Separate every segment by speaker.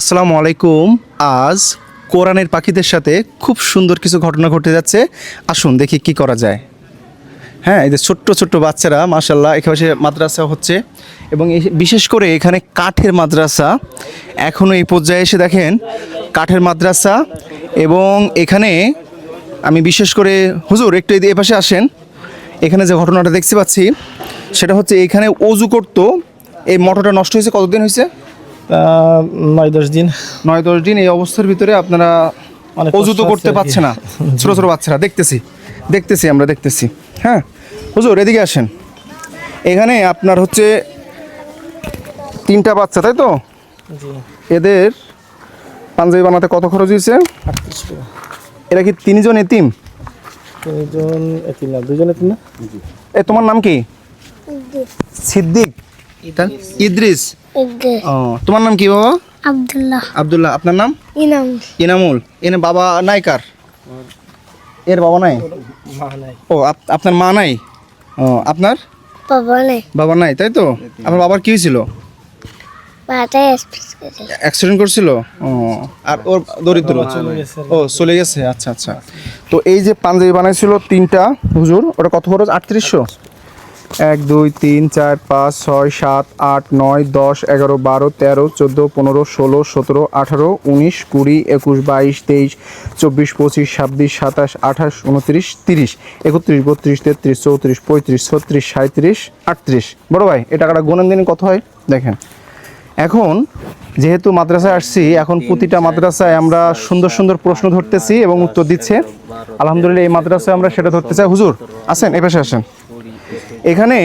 Speaker 1: আসসালামু আলাইকুম আজ কোরআনের পাখিদের সাথে খুব সুন্দর কিছু ঘটনা ঘটে যাচ্ছে আসুন দেখি কি করা যায় হ্যাঁ এই যে ছোট্ট ছোট্ট বাচ্চারা মাসাল্লাহ এখানে মাদ্রাসা হচ্ছে এবং বিশেষ করে এখানে কাঠের মাদ্রাসা এখনও এই পর্যায়ে এসে দেখেন কাঠের মাদ্রাসা এবং এখানে আমি বিশেষ করে হুজুর একটু এই পাশে আসেন এখানে যে ঘটনাটা দেখতে পাচ্ছি সেটা হচ্ছে এখানে অজু করতো এই মটরটা নষ্ট হয়েছে কতদিন হয়েছে নয় দশ দিন নয় দশ দিন এই অবস্থার ভিতরে আপনারা অজু তো করতে পারছে না ছোটো ছোটো বাচ্চারা দেখতেছি দেখতেছি আমরা দেখতেছি হ্যাঁ হুজুর এদিকে আসেন এখানে আপনার হচ্ছে তিনটা বাচ্চা তাই তো এদের পাঞ্জাবি বানাতে কত খরচ হয়েছে এরা কি তিনজন এতিম তিনজন এতিম না দুজন এতিম না এ তোমার নাম কি সিদ্দিক ইদ্রিস ও তোমার নাম কি বাবা আব্দুল্লাহ আব্দুল্লাহ আপনার নাম ইনামুল ইনামুল এনে বাবা নাই কার এর বাবা নাই ও আপনার মা নাই ও আপনার বাবা নাই বাবা নাই তাই তো আপনার বাবার কি হয়েছিল অ্যাক্সিডেন্ট করছিল ও আর ওর দরিদ্র ও চলে গেছে আচ্ছা আচ্ছা তো এই যে পাঞ্জাবি বানাইছিল তিনটা হুজুর ওটা কত খরচ আটত্রিশশো এক দুই তিন চার পাঁচ ছয় সাত আট নয় দশ এগারো বারো তেরো চোদ্দো পনেরো ষোলো সতেরো আঠারো উনিশ কুড়ি একুশ বাইশ তেইশ চব্বিশ পঁচিশ ছাব্বিশ সাতাশ আঠাশ উনত্রিশ তিরিশ একত্রিশ বত্রিশ তেত্রিশ চৌত্রিশ পঁয়ত্রিশ ছত্রিশ সাঁত্রিশ আটত্রিশ বড় ভাই এ টাকাটা গোনেন দিন কত হয় দেখেন এখন যেহেতু মাদ্রাসায় আসছি এখন প্রতিটা মাদ্রাসায় আমরা সুন্দর সুন্দর প্রশ্ন ধরতেছি এবং উত্তর দিচ্ছে আলহামদুলিল্লাহ এই মাদ্রাসায় আমরা সেটা ধরতে চাই হুজুর আসেন এ পাশে আসেন এখানে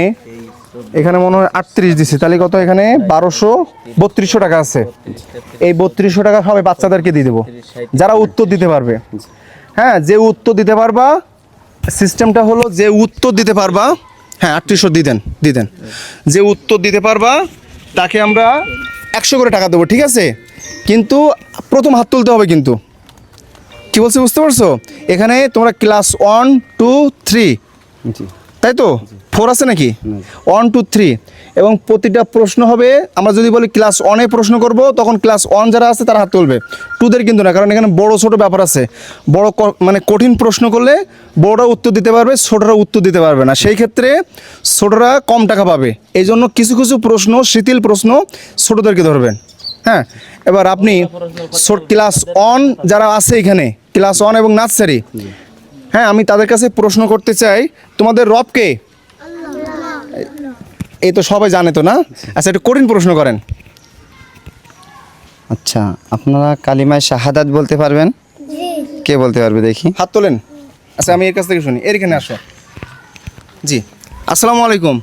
Speaker 1: এখানে মনে হয় আটত্রিশ দিছে তাহলে কত এখানে বারোশো বত্রিশশো টাকা আছে এই বত্রিশশো টাকা সবাই বাচ্চাদেরকে দিয়ে দেবো যারা উত্তর দিতে পারবে হ্যাঁ যে উত্তর দিতে পারবা সিস্টেমটা হলো যে উত্তর দিতে পারবা হ্যাঁ আটত্রিশশো দিতেন দিতেন যে উত্তর দিতে পারবা তাকে আমরা একশো করে টাকা দেবো ঠিক আছে কিন্তু প্রথম হাত তুলতে হবে কিন্তু কি বলছে বুঝতে পারছো এখানে তোমরা ক্লাস ওয়ান টু থ্রি তাই তো ফোর আছে নাকি ওয়ান টু থ্রি এবং প্রতিটা প্রশ্ন হবে আমরা যদি বলি ক্লাস ওয়ানে প্রশ্ন করব তখন ক্লাস ওয়ান যারা আছে তারা হাত তুলবে টুদের কিন্তু না কারণ এখানে বড় ছোট ব্যাপার আছে বড় মানে কঠিন প্রশ্ন করলে বড়রা উত্তর দিতে পারবে ছোটরা উত্তর দিতে পারবে না সেই ক্ষেত্রে ছোটরা কম টাকা পাবে এই জন্য কিছু কিছু প্রশ্ন শিথিল প্রশ্ন ছোটদেরকে ধরবেন হ্যাঁ এবার আপনি ক্লাস অন যারা আছে এখানে ক্লাস অন এবং নার্সারি হ্যাঁ আমি তাদের কাছে প্রশ্ন করতে চাই তোমাদের রবকে এ তো সবাই জানে তো না আচ্ছা একটু কঠিন প্রশ্ন করেন
Speaker 2: আচ্ছা আপনারা কালিমায় শাহাদাত বলতে পারবেন কে বলতে পারবে দেখি
Speaker 1: হাত তোলেন আচ্ছা আমি এর কাছ থেকে শুনি এর এখানে আসো জি আসসালামু আলাইকুম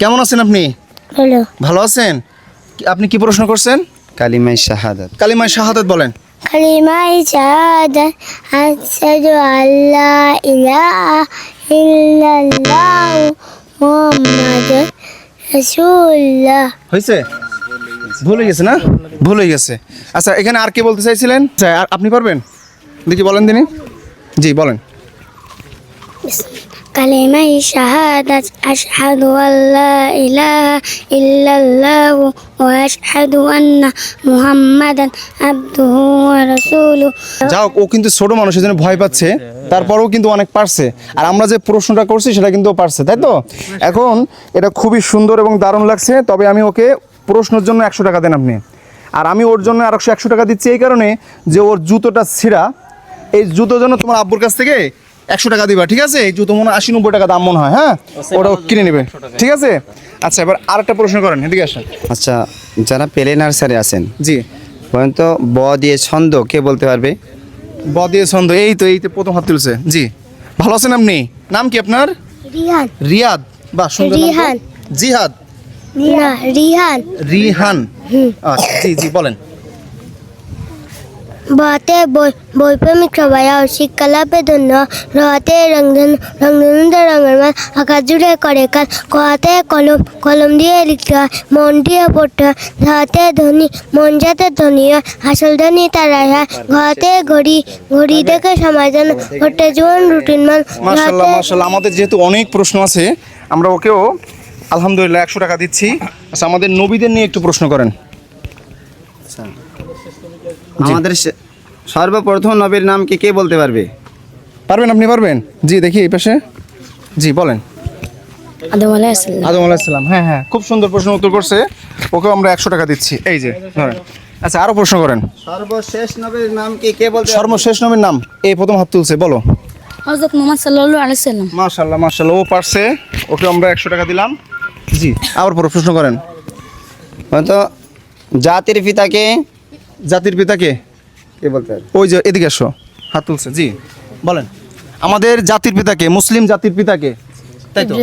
Speaker 1: কেমন আছেন আপনি ভালো আছেন আপনি কি প্রশ্ন করছেন
Speaker 2: কালিমাই শাহাদাত
Speaker 1: কালিমাই শাহাদাত বলেন
Speaker 3: কালিমাই শাহাদাত আশহাদু আল্লা ইলাহা ইল্লাল্লাহ মুহাম্মাদুর রাসূলুল্লাহ
Speaker 1: হইছে ভুল হয়ে গেছে না ভুল হয়ে গেছে আচ্ছা এখানে আর কি বলতে চাইছিলেন আচ্ছা, আপনি পারবেন দেখি বলেন তিনি জি বলেন
Speaker 3: কালেমাই শাহাদাত আশহাদু আল্লা ইলাহা ইল্লাল্লাহু ওয়া আশহাদু আন্না মুহাম্মাদান আবদুহু ওয়া রাসূলুহু
Speaker 1: যাও ও কিন্তু ছোট মানুষের জন্য ভয় পাচ্ছে তারপরেও কিন্তু অনেক পারছে আর আমরা যে প্রশ্নটা করছি সেটা কিন্তু পারছে তাই তো এখন এটা খুবই সুন্দর এবং দারুণ লাগছে তবে আমি ওকে প্রশ্নের জন্য একশো টাকা দেন আপনি আর আমি ওর জন্য আর একশো টাকা দিচ্ছি এই কারণে যে ওর জুতোটা ছিঁড়া এই জুতো জন্য তোমার আব্বুর কাছ থেকে একশো টাকা দিবা ঠিক আছে এই জুতো মনে আশি নব্বই টাকা দাম মনে হয় হ্যাঁ আচ্ছা, ওটা কিনে নেবে ঠিক আছে আচ্ছা এবার আর একটা প্রশ্ন করেন এদিকে
Speaker 2: আসেন আচ্ছা যারা পেলে নার্সারে আছেন জি বলেন তো ব দিয়ে ছন্দ কে বলতে পারবে
Speaker 1: ব দিয়ে ছন্দ এই তো এই তো প্রথম হাত তুলছে জি ভালো আছেন আপনি নাম কি আপনার রিয়াদ রিয়াদ
Speaker 3: বা সুন্দর রিহান জিহাদ রিহান
Speaker 1: রিহান আচ্ছা জি জি বলেন
Speaker 3: বতে বৈপ্লমিক সভায় শিক্ষালাভের জন্য রহাতে রংধন রংধন রঙের মাছ আকাশ জুড়ে করে কাজ কহাতে কলম কলম দিয়ে লিখতে হয় মন দিয়ে পড়তে হয় ধাতে ধনী মন যাতে ধনী হয় আসল ধনী তারাই হয় ঘাতে ঘড়ি ঘড়ি দেখে সময় যেন ঘটে জীবন রুটিন মান
Speaker 1: আমাদের যেহেতু অনেক প্রশ্ন আছে আমরা ওকেও আলহামদুলিল্লাহ একশো টাকা দিচ্ছি আচ্ছা আমাদের নবীদের নিয়ে একটু প্রশ্ন করেন আচ্ছা
Speaker 2: আমাদের সর্বপ্রথম নবীর নাম কি কে বলতে পারবে
Speaker 1: পারবেন আপনি পারবেন জি দেখি এই পাশে জি বলেন আদম হ্যাঁ হ্যাঁ খুব সুন্দর প্রশ্ন উত্তর করছে আমরা একশো টাকা দিচ্ছি এই যে আচ্ছা প্রশ্ন করেন
Speaker 2: নবীর নাম কে
Speaker 1: নবীর নাম এই প্রথম হাত তুলছে বলো ও ওকে আমরা টাকা দিলাম জি পরে প্রশ্ন করেন জাতির পিতাকে জাতির পিতা কে কে বলতে ওই যে এদিকে এসো হাত তুলছে জি বলেন আমাদের জাতির পিতাকে মুসলিম জাতির পিতাকে টাকা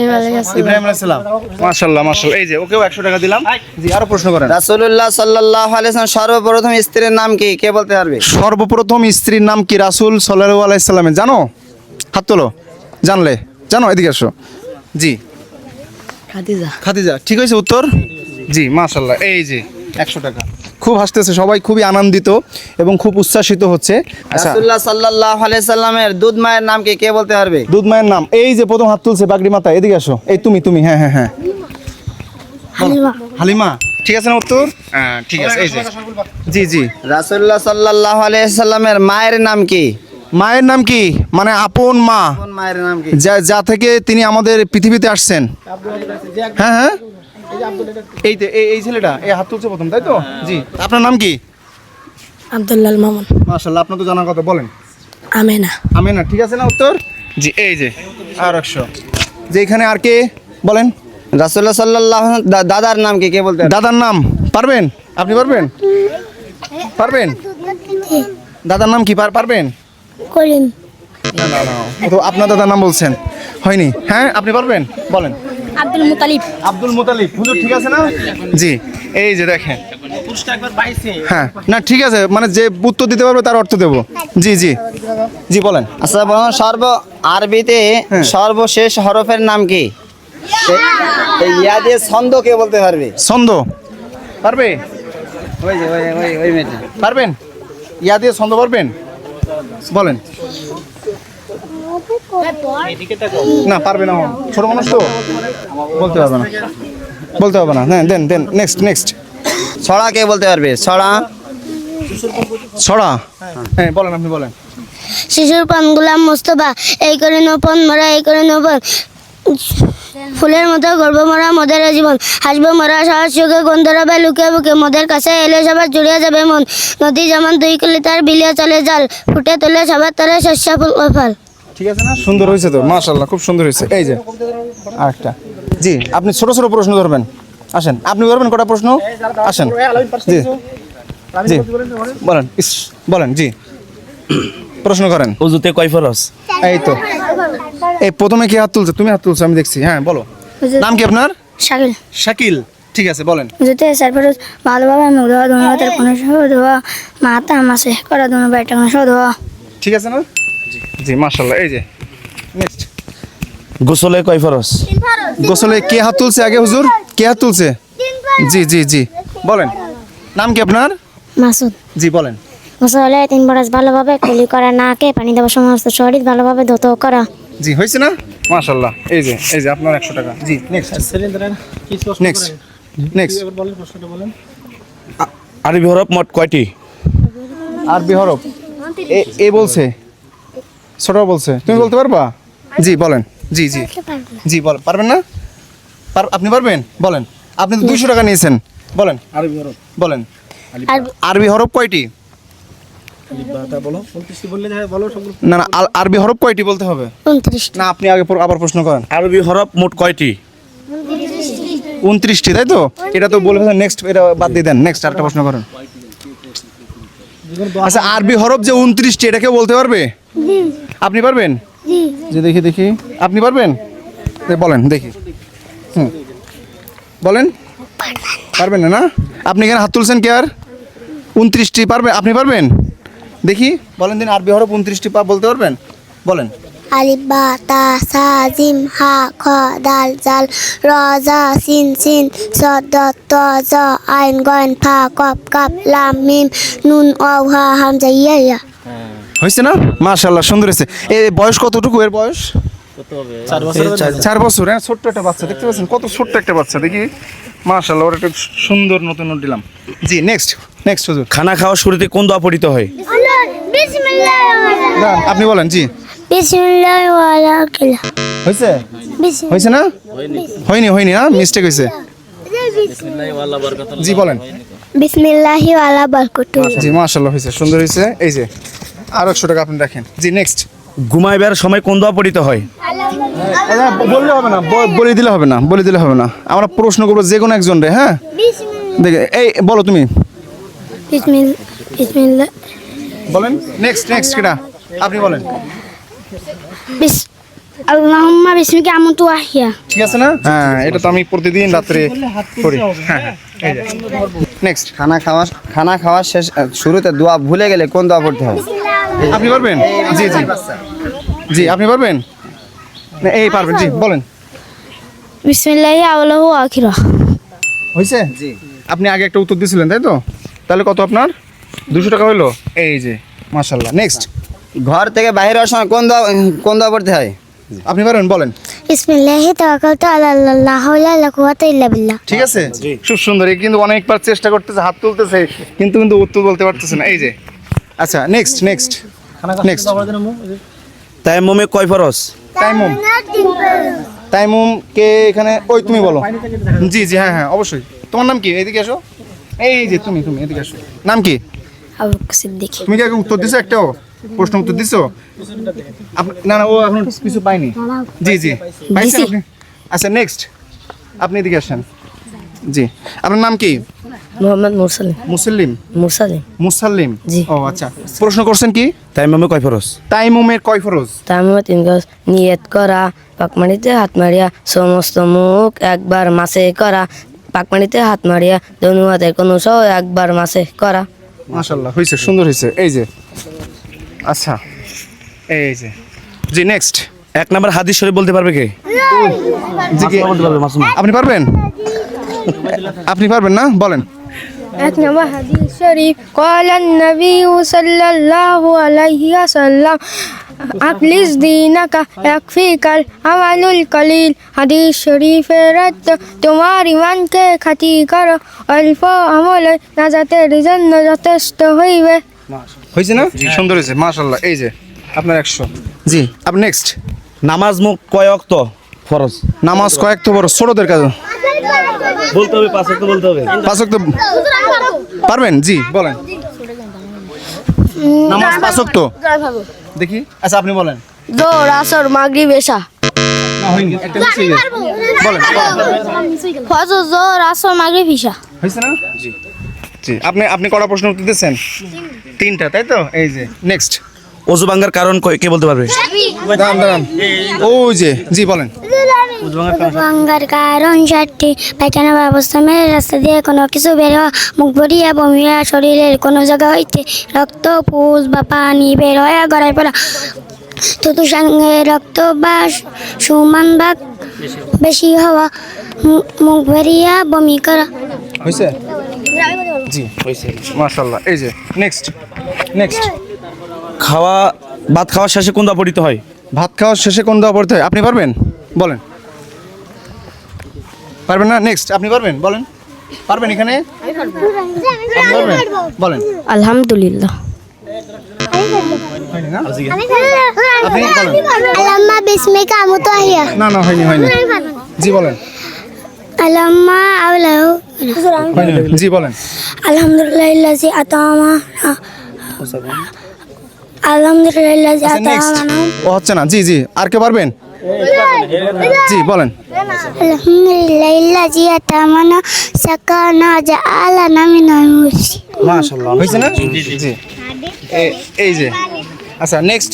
Speaker 1: দিলাম প্রশ্ন করেন
Speaker 2: সর্বপ্রথম স্ত্রীর নাম কে বলতে
Speaker 1: সর্বপ্রথম স্ত্রীর নাম কি রাসূল জানো হাত তোলো জানলে জানো এদিকে আসো জি খাদিজা ঠিক আছে উত্তর জি মাসাল্লাহ এই যে একশো টাকা খুব হাসতেছে সবাই খুবই আনন্দিত এবং খুব উচ্ছ্বাসিত হচ্ছে
Speaker 2: আচ্ছা, দুধ মায়ের নাম কি কে বলতে পারবে
Speaker 1: দুধ মায়ের নাম এই যে প্রথম হাত তুলছে বাগড়ি মাতা এদিকে আসো এই তুমি তুমি হ্যাঁ হ্যাঁ হ্যাঁ হালিমা ঠিক আছে হ্যাঁ,
Speaker 2: জি জি সাল্লামের মায়ের নাম কি
Speaker 1: মায়ের নাম কি মানে আপন মা যা থেকে তিনি আমাদের পৃথিবীতে আসছেন হ্যাঁ হ্যাঁ এই যে এই এই ছেলেটা এই হাত তুলছে প্রথম তাই তো হ্যাঁ। জি আপনার নাম কি
Speaker 3: আব্দুল্লাহ মামুন
Speaker 1: মাশাআল্লাহ আপনার তো জানার কথা বলেন আমেনা আমেনা ঠিক আছে না উত্তর জি এই যে আর একশো যে এখানে আর কে বলেন রাসুল্লাহ সাল্লাহ দাদার নাম কি কে বলতে দাদার নাম পারবেন আপনি পারবেন পারবেন দাদার নাম কি পারবেন করিম তো আপনার দাদার নাম বলছেন হয়নি হ্যাঁ আপনি পারবেন বলেন আব্দুল মুতালিব আব্দুল মুতালিব হুজুর ঠিক আছে না জি এই যে দেখেন হ্যাঁ না ঠিক আছে মানে যে উত্তর দিতে পারবে তার অর্থ দেবো জি জি জি বলেন
Speaker 2: আচ্ছা বলুন সর্ব আরবিতে হ্যাঁ। সর্বশেষ হরফের নাম কি ইয়া দিয়ে ছন্দ কে বলতে পারবে
Speaker 1: ছন্দ পারবে পারবেন ইয়া দিয়ে ছন্দ পারবেন বলেন না পারবে না ছোট মানুষ তো বলতে পারবে না বলতে পারবে না হ্যাঁ দেন দেন নেক্সট নেক্সট
Speaker 2: ছড়া কে বলতে পারবে ছড়া
Speaker 1: ছড়া হ্যাঁ বলেন আপনি বলেন
Speaker 3: শিশুর পান গুলাম মোস্তফা এই করে নপন মরা এই করে নপন ফুলের মতো গর্ব মরা মদের জীবন মরা সাহস চোখে লুকিয়ে বুকে মদের কাছে এলে সবার জুড়িয়ে যাবে মন নদী যেমন দুই কুলি তার বিলিয়ে চলে জাল ফুটে তোলে সবার তলে শস্যা ফুল
Speaker 1: ঠিক আছে না সুন্দর হয়েছে তো মাশাল্লাহ খুব সুন্দর হয়েছে এই যে আরেকটা জি আপনি ছোট ছোট প্রশ্ন ধরবেন আসেন আপনি ধরবেন কটা প্রশ্ন আসেন জি জি বলেন ইস বলেন জি প্রশ্ন করেন
Speaker 2: উজুতে কয় ফরস
Speaker 1: এই তো এই প্রথমে কি হাত তুলছে তুমি হাত তুলছো আমি দেখছি হ্যাঁ বলো নাম কি আপনার শাকিল শাকিল ঠিক আছে বলেন
Speaker 3: উজুতে চার ফরজ ভালোভাবে মুখ ধোয়া ধোয়া তার কোনো সহ ধোয়া মাথা মাসে করা ধোয়া বাইটা কোনো সহ ধোয়া
Speaker 1: ঠিক আছে না জি জি মাশাআল্লাহ এই যে নেক্সট
Speaker 2: গোসলে কয় ফরস
Speaker 1: গোসলে কে হাত তুলছে আগে হুজুর কে হাত তুলছে জি জি জি বলেন নাম কি আপনার মাসুদ জি বলেন
Speaker 3: গোসলে তিন ফরস ভালোভাবে কুলি করা কে পানি দেওয়া সমস্ত শরীর ভালোভাবে ধৌত করা
Speaker 1: জি হয়েছে না মাশাআল্লাহ এই যে এই যে আপনার 100 টাকা জি নেক্সট নেক্সট নেক্সট বলেন আরবি হরফ মোট কয়টি আরবি হরফ এ বলছে ছোট বলছে তুমি বলতে পারবা জি বলেন জি জি জি বল পারবেন না আপনি পারবেন বলেন আপনি তো দুইশো টাকা নিয়েছেন বলেন আরবি হরফ বলেন আরবি হরফ কয়টি না না আরবি হরফ কয়টি বলতে হবে না আপনি আগে আবার প্রশ্ন করেন আরবি হরফ মোট কয়টি উনত্রিশটি তাই তো এটা তো বলে নেক্সট এটা বাদ দিয়ে দেন নেক্সট আরেকটা প্রশ্ন করেন আচ্ছা আরবি হরফ যে উনত্রিশটি এটাকে বলতে পারবে আপনি পারবেন যে দেখি দেখি আপনি পারবেন বলেন দেখি হুম বলেন পারবেন না না আপনি এখানে হাত তুলছেন কে আর উনত্রিশটি পারবেন আপনি পারবেন দেখি বলেন দিন আরবি হরফ উনত্রিশটি পা বলতে পারবেন বলেন
Speaker 3: আলিফ বা তা হা র সিন স দ ত জ আইন ফা কাপ নুন অ ইয়া
Speaker 1: হয়েছে না মাশাল্লাহ সুন্দর হয়েছে এ বয়স কতটুকু এর বয়স চার বছর হ্যাঁ ছোট্ট একটা বাচ্চা দেখতে পাচ্ছেন কত ছোট্ট একটা বাচ্চা দেখি মাশাল্লাহ ওর একটা সুন্দর নতুন নোট দিলাম জি নেক্সট নেক্সট হুজুর খানা খাওয়ার শুরুতে কোন দোয়া পড়িত হয় আপনি বলেন জি হয়েছে হয়েছে না হয়নি হয়নি না মিস্টেক হয়েছে জি বলেন
Speaker 3: বিসমিল্লাহি ওয়ালা বারকাতুহু
Speaker 1: জি মাশাআল্লাহ হয়েছে সুন্দর হয়েছে এই যে আর একশো টাকা আপনি রাখেন জি নেক্সট ঘুমাইবার সময় কোন দোয়া পড়িতে হয় আচ্ছা, বললে হবে না বলে দিলে হবে না বলে দিলে হবে না আমরা প্রশ্ন করবো যে কোনো একজন রে হ্যাঁ দেখে এই বলো তুমি বলেন নেক্সট নেক্সট কেটা আপনি বলেন
Speaker 3: আল্লাহুম্মা বিসমিকা আমুতু আহিয়া
Speaker 1: ঠিক আছে না হ্যাঁ এটা তো আমি প্রতিদিন রাত্রে করি হ্যাঁ নেক্সট খানা খাওয়া খানা খাওয়া শেষ শুরুতে দোয়া ভুলে গেলে কোন দোয়া পড়তে হয় আপনি পারবেন জি জি জি আপনি পারবেন না এই পারবেন জি বলেন
Speaker 3: বিসমিল্লাহি আউলাহু আখিরা
Speaker 1: হইছে জি আপনি আগে একটা উত্তর দিয়েছিলেন তাই তো তাহলে কত আপনার দুশো টাকা হলো এই যে মাশাল্লাহ নেক্সট ঘর থেকে বাইরে আসার কোন দোয়া কোন দোয়া পড়তে হয় আপনি পারবেন বলেন
Speaker 3: বিসমিল্লাহি তাওয়াক্কালতু আলাল্লাহ লা হাওলা ওয়ালা কুওয়াতা ইল্লা বিল্লাহ
Speaker 1: ঠিক আছে খুব সুন্দর কিন্তু অনেকবার চেষ্টা করতেছে হাত তুলতেছে কিন্তু কিন্তু উত্তর বলতে পারতেছে না এই যে আচ্ছা নেক্সট নেক্সট নেক্সট তাইমুমে কয় ফরস তাইমুম তাইমুম কে এখানে ওই তুমি বলো জি জি হ্যাঁ হ্যাঁ অবশ্যই তোমার নাম কি এদিকে এসো এই যে তুমি তুমি এদিকে এসো নাম কি তুমি কি উত্তর দিছো একটাও প্রশ্ন উত্তর দিছো না না ও এখন কিছু পাইনি জি জি পাইছেন আচ্ছা নেক্সট আপনি এদিকে আসেন জি আপনার নাম কি
Speaker 3: মোহাম্মদ মুরসালিম মুসলিম মুরসালিম
Speaker 1: মুসাল্লিম জি। ও আচ্ছা প্রশ্ন করছেন কি
Speaker 2: তাইমামে কয় ফরস
Speaker 1: তাইমুমের কয় ফরজ
Speaker 3: তিন ইনগজ নিয়ত করা পাকমানিতে হাত মারিয়া সমস্ত মুখ একবার মাসে করা পাকমানিতে হাত মারিয়া ধনুয়াতে কোনো সহ একবার মাসে করা
Speaker 1: মাশাল্লাহ হয়েছে সুন্দর হয়েছে এই যে আচ্ছা এই যে জি নেক্সট এক নাম্বার হাদিস শরীফ বলতে পারবে কে আপনি পারবেন আপনি পারবেন না বলেন
Speaker 3: এক নম্বর হাদিস শরীফ কলান নবী কলিল হাদিস শরীফের রদ্দ তোমার ইমানকে খাতি করো অল্প আমলে নাজাতের যথেষ্ট হইবে
Speaker 1: হয়েছে না সুন্দর হয়েছে মাশাল্লাহ এই যে আপনার একশো জি নেক্সট নামাজ মুখ কয় অক্ত ফরজ নামাজ কয়েক তো বড় ছোটদের কাছে
Speaker 2: বলতে হবে পাঁচ তো বলতে হবে
Speaker 1: পাঁচ তো পারবেন জি বলেন নামাজ পাঁচ তো দেখি আচ্ছা আপনি বলেন
Speaker 3: জোর আসর মাগরিব এশা ইয়ে।
Speaker 1: আপনি কটা প্রশ্ন উত্তর তিনটা তাই তো এই যে নেক্সট কারণ কে বলতে পারবে দাঁড়ান ও যে জি বলেন
Speaker 3: কারণ পায়খানা ব্যবস্থা রাস্তা দিয়ে কোনো কিছু শরীরের কোনো জায়গা হইতে রক্ত পুষ বা পানি বের হয়ে গড়ায় পড়া ততু সঙ্গে রক্ত বা সুমান বা বেশি হওয়া মুখ ভরিয়া বমি করা
Speaker 1: হয়েছে জি মাশাল্লাহ এই যে নেক্সট নেক্সট খাওয়া ভাত খাওয়ার শেষে কোন দাপড়িতে হয় ভাত খাওয়ার শেষে কোন দাপরিত হয় আপনি পারবেন বলেন পারবেন না নেক্সট আপনি পারবেন বলেন পারবেন এখানে পারবেন বলেন
Speaker 3: আলহামদুলিল্লাহ বলেন আলহামদুলিল্লাহ জি আচ্ছা,
Speaker 1: আচ্ছা, জি জি আর কে পারবেন জি বলেন এই যে আচ্ছা নেক্সট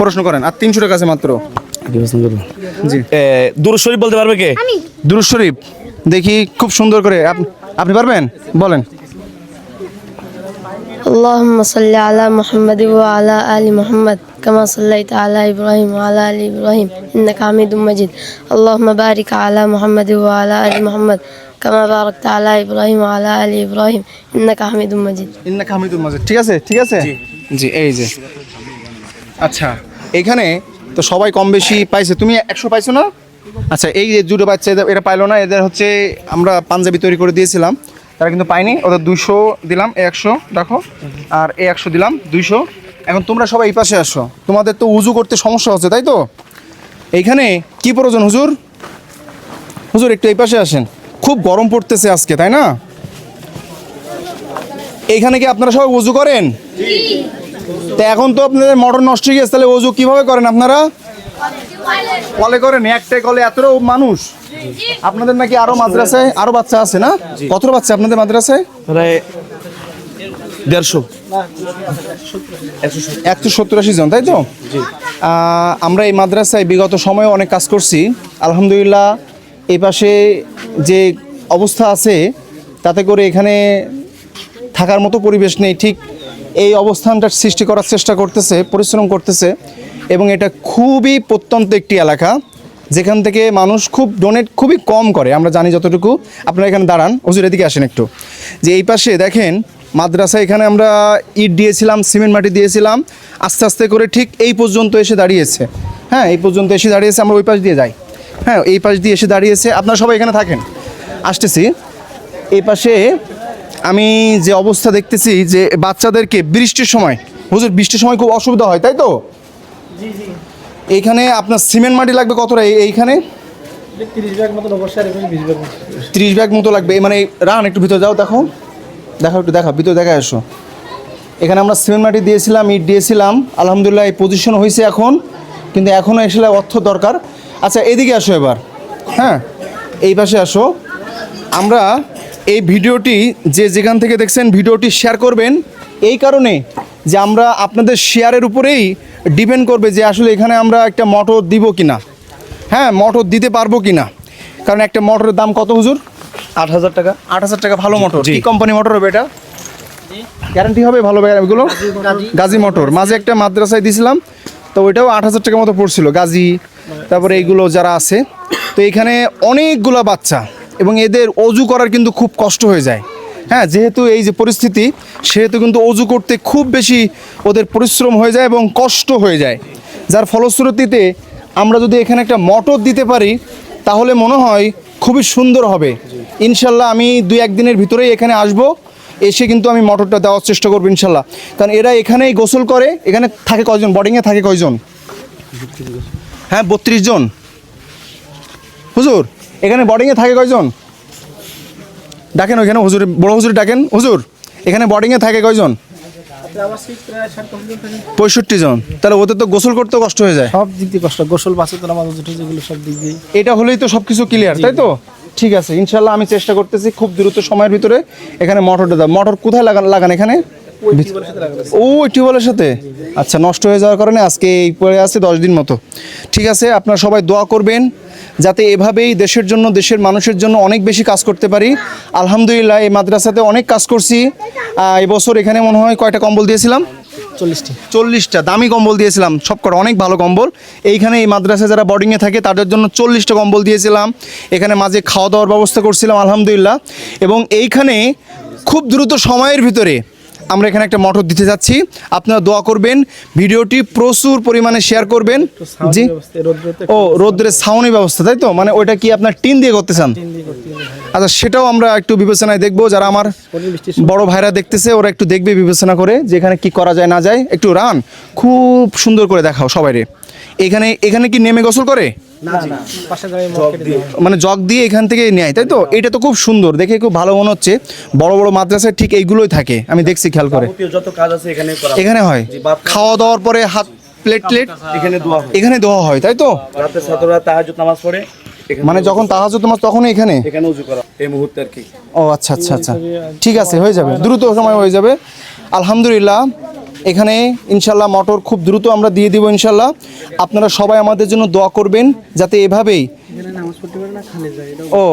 Speaker 1: প্রশ্ন করেন আর তিনশো টাকা আছে মাত্র জি দুরু শরীফ বলতে পারবে কে দুরু শরীফ দেখি খুব সুন্দর করে আপনি পারবেন বলেন
Speaker 3: আল্লাহ আলা মোহাম্মদ আলা আলী মোহাম্মদ كما صليت على إبراهيم وعلى آل إبراهيم إنك حميد مجيد اللهم بارك على محمد وعلى آل محمد كما باركت على إبراهيم وعلى آل إبراهيم إنك حميد مجيد
Speaker 1: إنك حميد مجيد ঠিক আছে ঠিক আছে জি এই যে আচ্ছা এখানে তো সবাই কম বেশি পাইছে তুমি একশো পাইছো না আচ্ছা এই যে দুটো বাচ্চা এটা পাইলো না এদের হচ্ছে আমরা পাঞ্জাবি তৈরি করে দিয়েছিলাম তারা কিন্তু পাইনি ওদের দুশো দিলাম একশো দেখো আর এ একশো দিলাম দুইশো এখন তোমরা সবাই এই পাশে আসো তোমাদের তো উজু করতে সমস্যা হচ্ছে তাই তো এইখানে কি প্রয়োজন হুজুর হুজুর একটু এই পাশে আসেন খুব গরম পড়তেছে আজকে তাই না এইখানে কি আপনারা সবাই উজু করেন তা এখন তো আপনাদের মটর নষ্ট হয়ে গেছে তাহলে উজু কিভাবে করেন আপনারা কলে করেন একটাই কলে এত মানুষ আপনাদের নাকি আরো মাদ্রাসায় আরো বাচ্চা আছে না কত বাচ্চা আপনাদের মাদ্রাসায় দেড়শো একশো সত্তর আশি জন তাই তো আমরা এই মাদ্রাসায় বিগত সময়ে অনেক কাজ করছি আলহামদুলিল্লাহ এই পাশে যে অবস্থা আছে তাতে করে এখানে থাকার মতো পরিবেশ নেই ঠিক এই অবস্থানটা সৃষ্টি করার চেষ্টা করতেছে পরিশ্রম করতেছে এবং এটা খুবই প্রত্যন্ত একটি এলাকা যেখান থেকে মানুষ খুব ডোনেট খুবই কম করে আমরা জানি যতটুকু আপনারা এখানে দাঁড়ান হজুর এদিকে আসেন একটু যে এই পাশে দেখেন মাদ্রাসা এখানে আমরা ইট দিয়েছিলাম সিমেন্ট মাটি দিয়েছিলাম আস্তে আস্তে করে ঠিক এই পর্যন্ত এসে দাঁড়িয়েছে হ্যাঁ এই পর্যন্ত এসে দাঁড়িয়েছে আমরা ওই পাশ দিয়ে যাই হ্যাঁ এই পাশ দিয়ে এসে দাঁড়িয়েছে আপনারা সবাই এখানে থাকেন আসতেছি এই পাশে আমি যে অবস্থা দেখতেছি যে বাচ্চাদেরকে বৃষ্টির সময় হুজুর বৃষ্টির সময় খুব অসুবিধা হয় তাই তো এইখানে আপনার সিমেন্ট মাটি লাগবে কতটা এইখানে ত্রিশ ব্যাগ মতো লাগবে মানে রান একটু ভিতরে যাও দেখো দেখা একটু দেখা ভিতরে দেখা এসো এখানে আমরা সিমেন্ট মাটি দিয়েছিলাম ইট দিয়েছিলাম আলহামদুলিল্লাহ এই পজিশন হয়েছে এখন কিন্তু এখনও আসলে অর্থ দরকার আচ্ছা এদিকে আসো এবার হ্যাঁ এই পাশে আসো আমরা এই ভিডিওটি যে যেখান থেকে দেখছেন ভিডিওটি শেয়ার করবেন এই কারণে যে আমরা আপনাদের শেয়ারের উপরেই ডিপেন্ড করবে যে আসলে এখানে আমরা একটা মোটর দিব কি না হ্যাঁ মোটর দিতে পারবো কিনা কারণ একটা মোটরের দাম কত হুজুর
Speaker 2: আট হাজার টাকা আট হাজার টাকা ভালো মোটর কি কোম্পানি মোটর হবে এটা
Speaker 1: গ্যারান্টি হবে ভালো এগুলো গাজী মোটর মাঝে একটা মাদ্রাসায় দিয়েছিলাম তো ওইটাও আট হাজার টাকা মতো পড়ছিল গাজী তারপরে এইগুলো যারা আছে তো এখানে অনেকগুলো বাচ্চা এবং এদের অজু করার কিন্তু খুব কষ্ট হয়ে যায় হ্যাঁ যেহেতু এই যে পরিস্থিতি সেহেতু কিন্তু অজু করতে খুব বেশি ওদের পরিশ্রম হয়ে যায় এবং কষ্ট হয়ে যায় যার ফলশ্রুতিতে আমরা যদি এখানে একটা মোটর দিতে পারি তাহলে মনে হয় খুবই সুন্দর হবে ইনশাল্লাহ আমি দুই একদিনের ভিতরেই এখানে আসব এসে কিন্তু আমি মটরটা দেওয়ার চেষ্টা করবো ইনশাল্লাহ কারণ এরা এখানেই গোসল করে এখানে থাকে কয়জন বডিংয়ে থাকে কয়জন হ্যাঁ বত্রিশ জন হুজুর এখানে বডিংয়ে থাকে কয়জন ডাকেন ওইখানে হুজুর বড় হুজুর ডাকেন হুজুর এখানে বডিংয়ে থাকে কয়জন পঁয়ষট্টি জন তাহলে ওদের তো গোসল করতে কষ্ট হয়ে যায়
Speaker 2: সব দিক দিয়ে কষ্ট গোসল বাসে তো আমাদের উঠে যেগুলো সব দিক দিয়ে
Speaker 1: এটা হলেই তো সবকিছু ক্লিয়ার তাই তো ঠিক আছে ইনশাল্লাহ আমি চেষ্টা করতেছি খুব দ্রুত সময়ের ভিতরে এখানে মটরটা দাও মটর কোথায় লাগান লাগান এখানে ও টিউবওয়েলের সাথে আচ্ছা নষ্ট হয়ে যাওয়ার কারণে আজকে এই পরে আছে দশ দিন মতো ঠিক আছে আপনারা সবাই দোয়া করবেন যাতে এভাবেই দেশের জন্য দেশের মানুষের জন্য অনেক বেশি কাজ করতে পারি আলহামদুলিল্লাহ এই মাদ্রাসাতে অনেক কাজ করছি এবছর এখানে মনে হয় কয়টা কম্বল দিয়েছিলাম চল্লিশটি চল্লিশটা দামি কম্বল দিয়েছিলাম সবকটা অনেক ভালো কম্বল এইখানে এই মাদ্রাসায় যারা বোর্ডিংয়ে থাকে তাদের জন্য চল্লিশটা কম্বল দিয়েছিলাম এখানে মাঝে খাওয়া দাওয়ার ব্যবস্থা করছিলাম আলহামদুলিল্লাহ এবং এইখানে খুব দ্রুত সময়ের ভিতরে আমরা এখানে একটা মোটর দিতে যাচ্ছি আপনারা দোয়া করবেন ভিডিওটি প্রচুর পরিমাণে শেয়ার করবেন জি ও রোদ্রের ছাউনি ব্যবস্থা তাই তো মানে ওইটা কি আপনার টিন দিয়ে করতে চান আচ্ছা সেটাও আমরা একটু বিবেচনায় দেখব যারা আমার বড় ভাইরা দেখতেছে ওরা একটু দেখবে বিবেচনা করে যে এখানে কি করা যায় না যায় একটু রান খুব সুন্দর করে দেখাও সবাইরে এখানে এখানে কি নেমে গোসল করে মানে জগ দিয়ে এখান থেকে নেয় তাই তো হ্যাঁ, হ্যাঁ। এটা তো খুব সুন্দর দেখে খুব ভালো মনে হচ্ছে বড় বড় মাদ্রাসায় ঠিক এইগুলোই থাকে আমি দেখছি খেয়াল করে যত কাজ আছে এখানে এখানে হয় খাওয়া দাওয়ার পরে হাত প্লেট প্লেট এখানে দোয়া হয় এখানে দোয়া হয় তাই তো
Speaker 2: রাতে সাতরা তাহাজুদ নামাজ পড়ে
Speaker 1: মানে যখন তাহাজুদ নামাজ তখন এখানে এখানে উজু করা এই মুহূর্তে আর কি ও আচ্ছা আচ্ছা আচ্ছা ঠিক আছে হয়ে যাবে হ্যাঁ। দ্রুত সময় হয়ে যাবে আলহামদুলিল্লাহ এখানে ইনশাল্লাহ মটর খুব দ্রুত আমরা দিয়ে দিব ইনশাল্লাহ আপনারা সবাই আমাদের জন্য দোয়া করবেন যাতে এভাবেই ও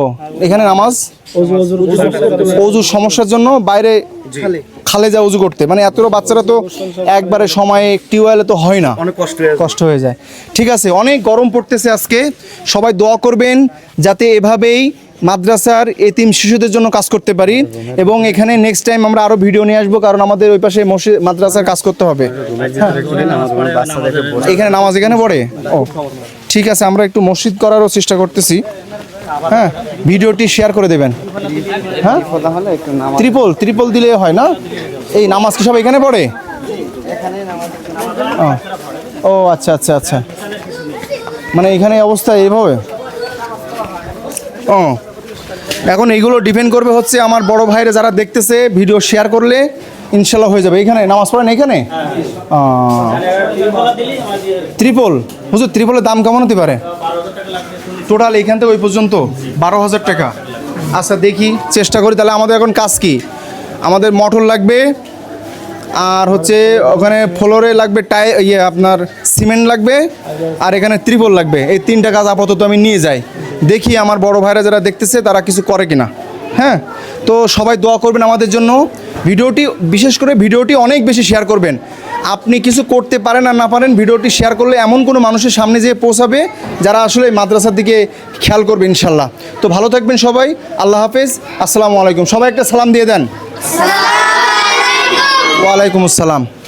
Speaker 1: এখানে নামাজ অজুর সমস্যার জন্য বাইরে খালে যা উজু করতে মানে এত বাচ্চারা তো একবারে সময়ে টিউবওয়েলে তো হয় না
Speaker 2: অনেক কষ্ট কষ্ট হয়ে যায়
Speaker 1: ঠিক আছে অনেক গরম পড়তেছে আজকে সবাই দোয়া করবেন যাতে এভাবেই মাদ্রাসার এতিম শিশুদের জন্য কাজ করতে পারি এবং এখানে নেক্সট টাইম আমরা আরো ভিডিও নিয়ে আসবো কারণ আমাদের ওই পাশে মসজিদ মাদ্রাসার কাজ করতে হবে এখানে নামাজ এখানে পড়ে ও ঠিক আছে আমরা একটু মসজিদ করারও চেষ্টা করতেছি হ্যাঁ ভিডিওটি শেয়ার করে দেবেন হ্যাঁ ত্রিপল ত্রিপল দিলে হয় না এই নামাজ কি সব এখানে পড়ে ও আচ্ছা আচ্ছা আচ্ছা মানে এখানে অবস্থা এইভাবে ও এখন এইগুলো ডিপেন্ড করবে হচ্ছে আমার বড় ভাইরা যারা দেখতেছে ভিডিও শেয়ার করলে ইনশাল্লাহ হয়ে যাবে এখানে নামাজ পড়েন এখানে ত্রিপল বুঝলো ত্রিপলের দাম কেমন হতে পারে টোটাল এইখান থেকে ওই পর্যন্ত বারো হাজার টাকা আচ্ছা দেখি চেষ্টা করি তাহলে আমাদের এখন কাজ কি আমাদের মটর লাগবে আর হচ্ছে ওখানে ফ্লোরে লাগবে টাই ইয়ে আপনার সিমেন্ট লাগবে আর এখানে ত্রিপল লাগবে এই তিনটা কাজ আপাতত আমি নিয়ে যাই দেখি আমার বড় ভাইরা যারা দেখতেছে তারা কিছু করে কিনা হ্যাঁ তো সবাই দোয়া করবেন আমাদের জন্য ভিডিওটি বিশেষ করে ভিডিওটি অনেক বেশি শেয়ার করবেন আপনি কিছু করতে পারেন আর না পারেন ভিডিওটি শেয়ার করলে এমন কোনো মানুষের সামনে যেয়ে পৌঁছাবে যারা আসলে মাদ্রাসার দিকে খেয়াল করবে ইনশাল্লাহ তো ভালো থাকবেন সবাই আল্লাহ হাফেজ আসসালামু আলাইকুম সবাই একটা সালাম দিয়ে দেন ওয়ালাইকুম আসসালাম